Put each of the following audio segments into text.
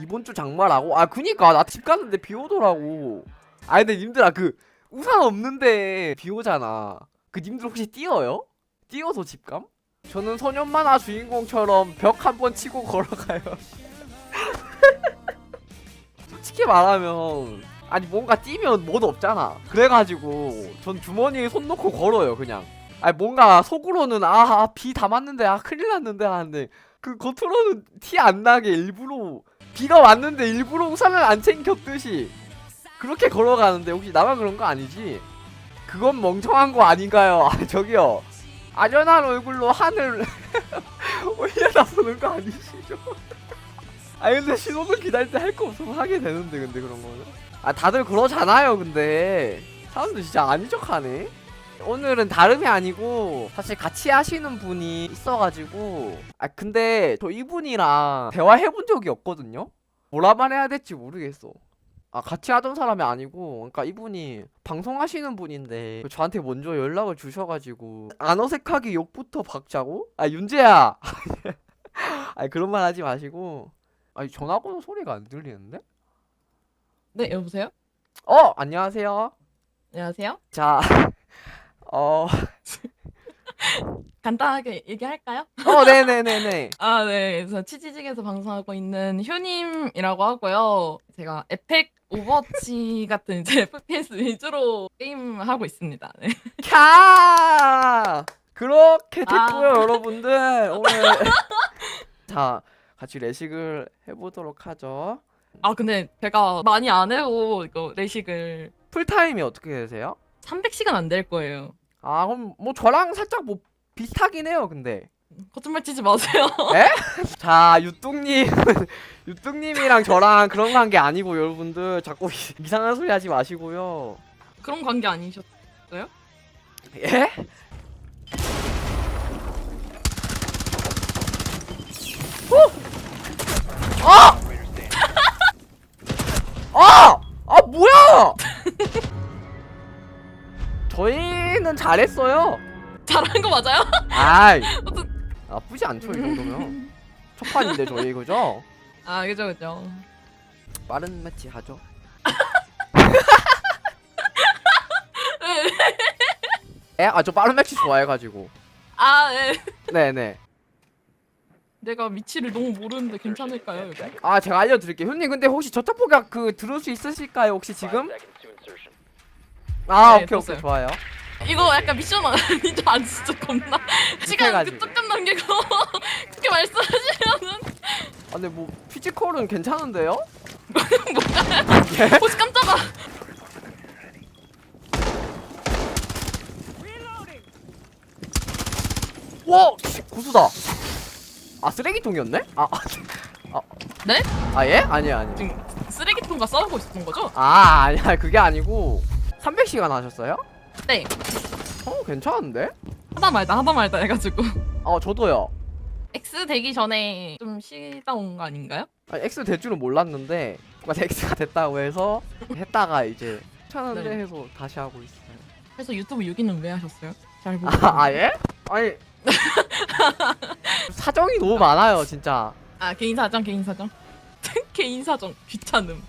이번 주 장마라고? 아 그니까 나 집 갔는데 비 오더라고 아 근데 님들아 그 우산 없는데 비 오잖아 그 님들 혹시 뛰어요? 뛰어서 집감? 저는 소년 만화 주인공처럼 벽 한 번 치고 걸어가요 솔직히 말하면 아니 뭔가 뛰면 뭐도 없잖아 그래가지고 전 주머니에 손 넣고 걸어요 그냥 아니 뭔가 속으로는 아비다 맞는데 아 큰일 났는데 하는데 그 겉으로는 티 안 나게 일부러 비가 왔는데 일부러 우산을 안 챙겼듯이 그렇게 걸어가는데 혹시 나만 그런 거 아니지? 그건 멍청한 거 아닌가요? 아 저기요 아련한 얼굴로 하늘 올려다보는 거 아니시죠? 아 근데 신호등 기다릴 때 할 거 없으면 하게 되는데 근데 그런 거는 아 다들 그러잖아요 근데 사람들 진짜 아닌 척하네 오늘은 다름이 아니고 사실 같이 하시는 분이 있어가지고. 아 근데 저 이분이랑 대화해본 적이 없거든요? 뭐라 말해야 될지 모르겠어. 아 같이 하던 사람이 아니고. 그러니까 이분이 방송하시는 분인데 저한테 먼저 연락을 주셔가지고 안 어색하게 욕부터 박자고? 아 윤재야! 아 그런 말 하지 마시고. 아니 전화 거는 소리가 안 들리는데? 네, 여보세요? 어 안녕하세요. 안녕하세요. 자 어, 간단하게 얘기할까요? 어, 네네네네. 아, 네. 그래서 치지직에서 방송하고 있는 효님이라고 하고요. 제가 에펙 오버워치 같은 이제 FPS 위주로 게임하고 있습니다. 네. 캬! 그렇게 됐고요, 아. 여러분들. 오늘. 자, 같이 레식을 해보도록 하죠. 아, 근데 제가 많이 안 해고 이거 레식을 풀타임이 어떻게 되세요? 300시간 안 될 거예요. 아, 그럼 뭐 저랑 살짝 뭐 비슷하긴 해요, 근데. 거짓말 치지 마세요. 자, 유뚱님. 유뚱님이랑 저랑 그런 관계 아니고, 여러분들. 자꾸 이상한 소리 하지 마시고요. 그런 관계 아니셨? 예? 어? 아! 아! 잘했어요. 잘한 거 맞아요? 아이 어떤- 나쁘지 않죠 이 정도면 첫 판인데 저희 그죠? 아, 그죠, 그죠. 빠른 매치 하죠. 에? 아 저 빠른 매치 좋아해가지고. 아, 네. 네네. 내가 위치를 너무 모르는데 괜찮을까요, 이거? 아 제가 알려드릴게요 형님 근데 혹시 저쪽 포각 그 들을 수 있으실까요 혹시 지금? 아 네, 오케이 오케이. 좋아요 이거 약간 미션 아니죠? 안 진짜 겁나 시간 급해가지고. 그 조금 남기고 그렇게 말씀하시면은 아 근데 뭐 피지컬은 괜찮은데요? 혹시 깜짝아 와! 씨, 구수다 아 쓰레기통이었네? 아, 아, 네? 아 예? 아니야 아니야 지금 쓰레기통과 싸우고 있었던 거죠? 아 아니야 그게 아니고 300시간 하셨어요? 네. 어 괜찮은데? 하다 말다 하다 말다 해가지고. 아 저도요. X 되기 전에 좀 쉬다 온 거 아닌가요? 아니, X 될 줄은 몰랐는데 뭔가 X가 됐다고 해서 했다가 이제 괜찮은데 네. 해서 다시 하고 있어요. 그래서 유튜브 6위는 왜 하셨어요? 잘 보고 아, 아 예? 아니. 사정이 너무 많아요 진짜. 아 개인 사정 개인 사정. 개인 사정 귀찮음.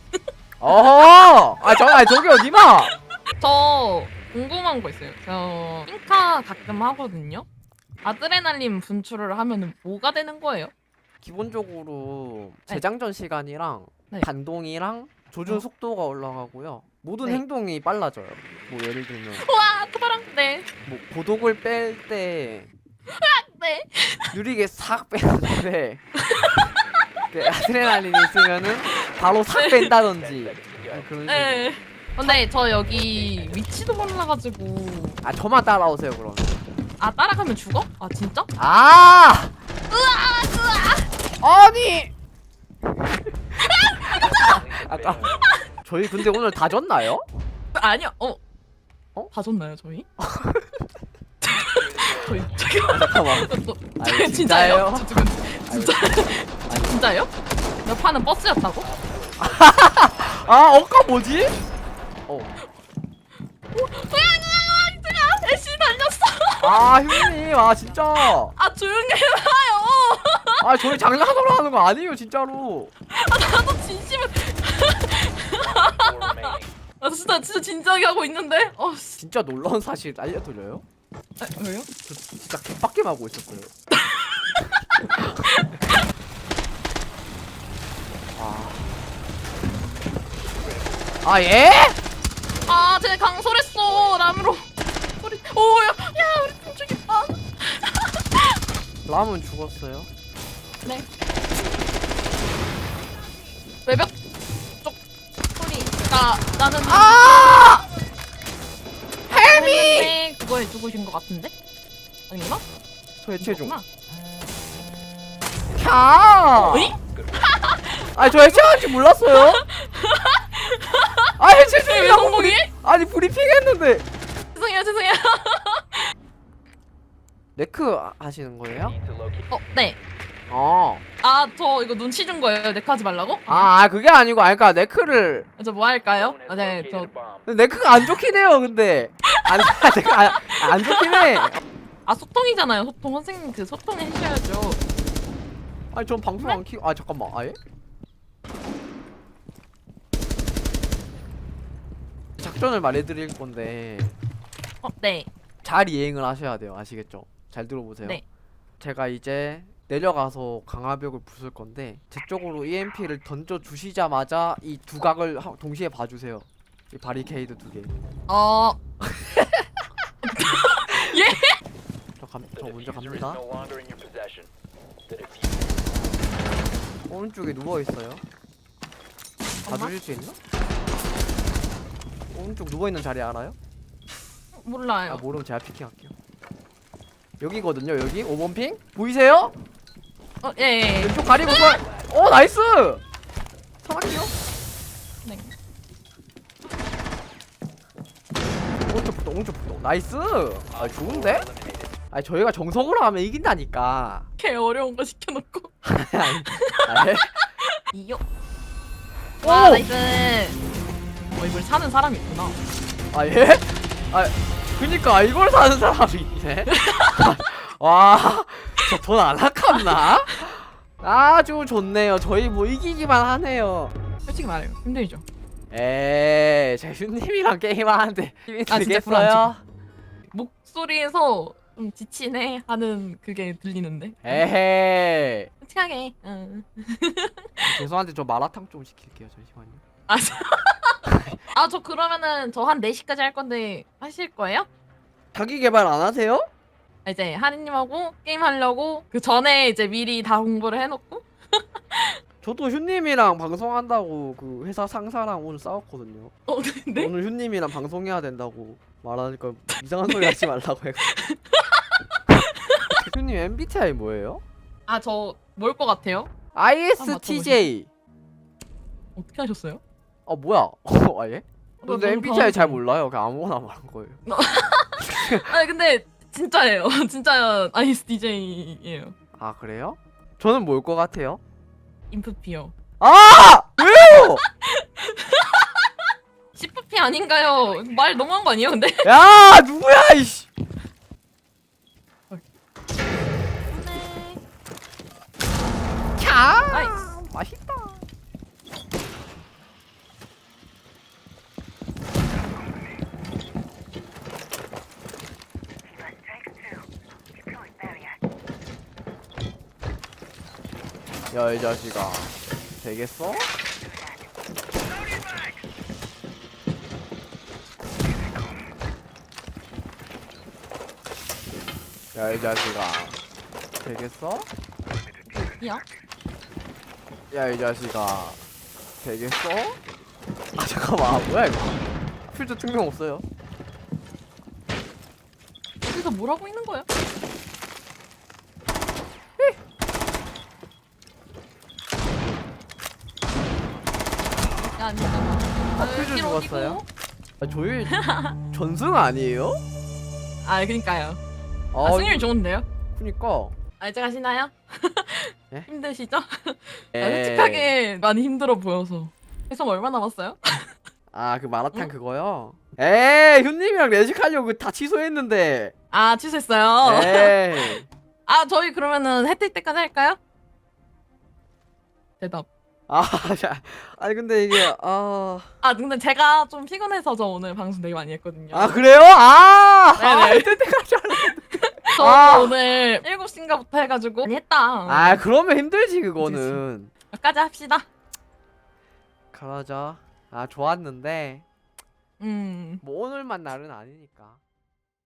어허! 아 잠깐 저기요 니마 저 궁금한 거 있어요 저 핑카 가끔 하거든요 아드레날린 분출을 하면은 뭐가 되는 거예요? 기본적으로 네. 재장전 시간이랑 네. 반동이랑 조준 어. 속도가 올라가고요 모든 네. 행동이 빨라져요 뭐 예를 들면 와 토바랑 네 뭐 고독을 뺄 때 네. 느리게 싹 빼는데 그 아드레날린이 있으면은 바로 싹 뺀다든지 아, 그런 식으로 네. 근데 저 여기 위치도 몰라가지고 아 저만 따라오세요 그럼 아 따라가면 죽어? 아 진짜? 아! 아니! 아까 저희 근데 오늘 다 졌나요? 아니요. 어? 어? 봐줬나요 저희? 저희 잠깐만. 잠깐만. 또, 아니, 진짜예요? 지금 진짜 진짜요? 몇 판은 버스였다고? 아, 어까 뭐지? 어. 달렸어. 아, 형님. 아, 진짜. 아 조용히 해봐요. 아 저희 장난으로 하는 거 아니에요 진짜로 나도 진심을 아 진짜 진짜 진지하게 하고 있는데 어 씨. 진짜 놀라운 사실 알려드려요? 아, 왜요? 저 진짜 개빡게 하고 있었어요 아... 아 예? 아 쟤 강솔했어 남으로 우리 오 야 야 우리 팀 중에 아 람은 죽었어요 네. 외벽 쪽 소리가 나는 아! 헬미 그거 해주고신 것 같은데 아닌가? 저 해체 중 그렇구나. 캬! 어이? 아니 저 해체하는지 몰랐어요 아왜 중이라고 성공해? 아니 브리핑 했는데 죄송해요 죄송해요 네크 아- 하시는 거예요? 어 네. 어. 아저 이거 눈치 준 거예요 네크 하지 말라고? 아, 아, 그게 아니고 아니 그러니까 네크를 저 뭐 할까요? 아, 네저 근데 네크가 안 좋긴 해요 근데 안 네크가 안, 안 좋긴 해 아 소통이잖아요 소통 선생님 그 소통 해 주셔야죠 아니 전 방송 안 키고 아 잠깐만 아예? 작전을 말해드릴 건데 어 네. 잘 이행을 하셔야 돼요. 아시겠죠? 잘 들어보세요. 네. 제가 이제 내려가서 강화벽을 부술 건데 제 쪽으로 EMP를 던져 주시자마자 이 두 각을 하- 동시에 봐주세요. 이 바리케이드 두 개. 어. 저, 감, 저 먼저 갑니다. 오른쪽에 누워 있어요. 엄마? 봐주실 수 있나? 오른쪽 누워있는 자리 알아요? 몰라요. 아 모르면 제가 피킹할게요. 여기거든요 여기. 5번 핑? 보이세요? 어, 예, 예. 왼쪽 가리고서. 어 나이스! 사랑해요? 네. 오른쪽부터 오른쪽부터 나이스! 아 좋은데? 아 저희가 정석으로 하면 이긴다니까. 개 어려운 거 시켜놓고. 아니, 이요. 오! 와 나이스 어 이걸 사는 사람이 있구나. 아 예? 아 그니까 이걸 사는 사람이 있네? 와저 돈 안 아깝나? 아주 좋네요. 저희 뭐 이기기만 하네요. 솔직히 말해요. 힘들죠. 에이 제슈님이랑 게임하는데 힘이 아, 진짜 들겠어요? 목소리에서 좀 지치네 하는 그게 들리는데. 에헤이. 솔직하게 응. 죄송한데 저 마라탕 좀 시킬게요 잠시만요 아 저 그러면은 저 한 4시까지 할 건데 하실 거예요? 자기 개발 안 하세요? 아, 이제 하리님하고 게임 하려고 그 전에 이제 미리 다 공부를 해놓고 저도 휴님이랑 방송한다고 그 회사 상사랑 오늘 싸웠거든요 어 근데 오늘 휴님이랑 방송해야 된다고 말하니까 이상한 소리 하지 말라고 해가 휴님 MBTI 뭐예요? 아 저 뭘 것 같아요? ISTJ 어떻게 하셨어요? 아 뭐야 어, 아 예? 근데 너무 MBTI 잘. 몰라요 그냥 아무거나 말한 거예요 아니 근데 진짜예요 진짜 ISTJ예요 아 그래요? 저는 뭘 것 같아요? 인프피요 아! 왜요? CFP 아닌가요? 말 너무한 거 아니에요 근데? 야 누구야 이씨 캬 나이스 맛있다 야 이 자식아 되겠어? 야 이 자식아 되겠어? 야 야 이 자식아 되겠어? 아 잠깐만 뭐야 이거 퓨즈 특명 없어요 여기서 뭘 하고 있는 거야? 야 아니잖아 아 퓨즈 죽었어요? 아 조율 전승 아니에요? 아 그니까요 아아 승률 좋은데요? 그니까 아 이제 가시나요? 예? 힘드시죠? 아, 에이. 솔직하게 많이 힘들어 보여서 해성 얼마 남았어요? 아 그 마라탕 응? 그거요? 에이 휴님이랑 레식하려고 다 취소했는데 아 취소했어요 에이 아 저희 그러면은 혜택 때까지 할까요? 대답. 아, 자, 아니 근데 이게 아, 아 근데 제가 좀 피곤해서 저 오늘 방송 되게 많이 했거든요. 아 그래요? 아, 네네. 아, 이럴 때까지 하려. 저 아. 오늘 7시인가부터 해가지고 많이 했다. 아, 그러면 힘들지 그거는. 여기까지 합시다. 그러자. 아, 좋았는데 음. 뭐 오늘만 날은 아니니까.